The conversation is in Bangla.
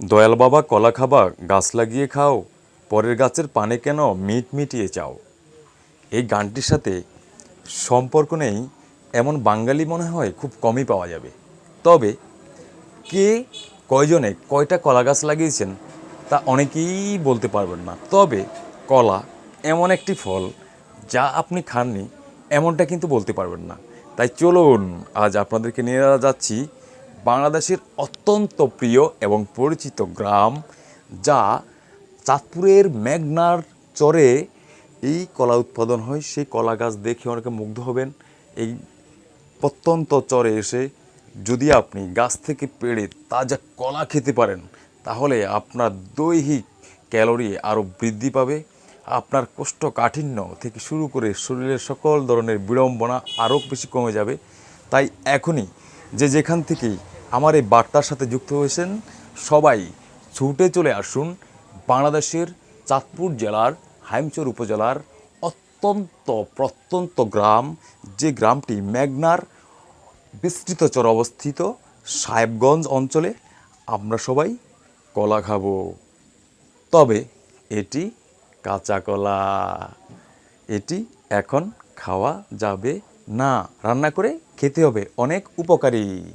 দয়াল বাবা কলা খাবা, গাছ লাগিয়ে খাও, পরের গাছের পানে কেন মিট মিটিয়ে চাও এই গানটির সাথে সম্পর্ক নেই, এমন বাঙালি মনে হয় খুব কমই পাওয়া যাবে। তবে কে, কয়জনে কয়টা কলা গাছ লাগিয়েছেন তা অনেকেই বলতে পারবেন না। তবে কলা এমন একটি ফল যা আপনি খাননি, এমনটা কিন্তু বলতে পারবেন না। তাই চলুন, আজ আপনাদেরকে নিয়ে যাচ্ছি বাংলাদেশের অত্যন্ত প্রিয় এবং পরিচিত গ্রাম, যা চাঁদপুরের মেঘনার চরে এই কলা উৎপাদন হয়। সেই কলা গাছ দেখে অনেকে মুগ্ধ হবেন। এই প্রত্যন্ত চরে এসে যদি আপনি গাছ থেকে পেড়ে তাজা কলা খেতে পারেন, তাহলে আপনার দৈহিক ক্যালোরি আরও বৃদ্ধি পাবে। আপনার কোষ্ঠকাঠিন্য থেকে শুরু করে শরীরের সকল ধরনের বিড়ম্বনা আরও বেশি কমে যাবে। তাই এখনই যে যেখান থেকেই আমার এই বার্তার সাথে যুক্ত হয়েছেন সবাই ছুটে চলে আসুন বাংলাদেশের চাঁদপুর জেলার, হাইমচর উপজেলার অত্যন্ত প্রত্যন্ত গ্রাম, যে গ্রামটি মেঘনার বিস্তৃত চর অবস্থিত সাহেবগঞ্জ অঞ্চলে। আমরা সবাই কলা খাব। তবে এটি কাঁচা কলা। এটি এখন খাওয়া যাবে না। রান্না করে খেতে হবে। অনেক উপকারী।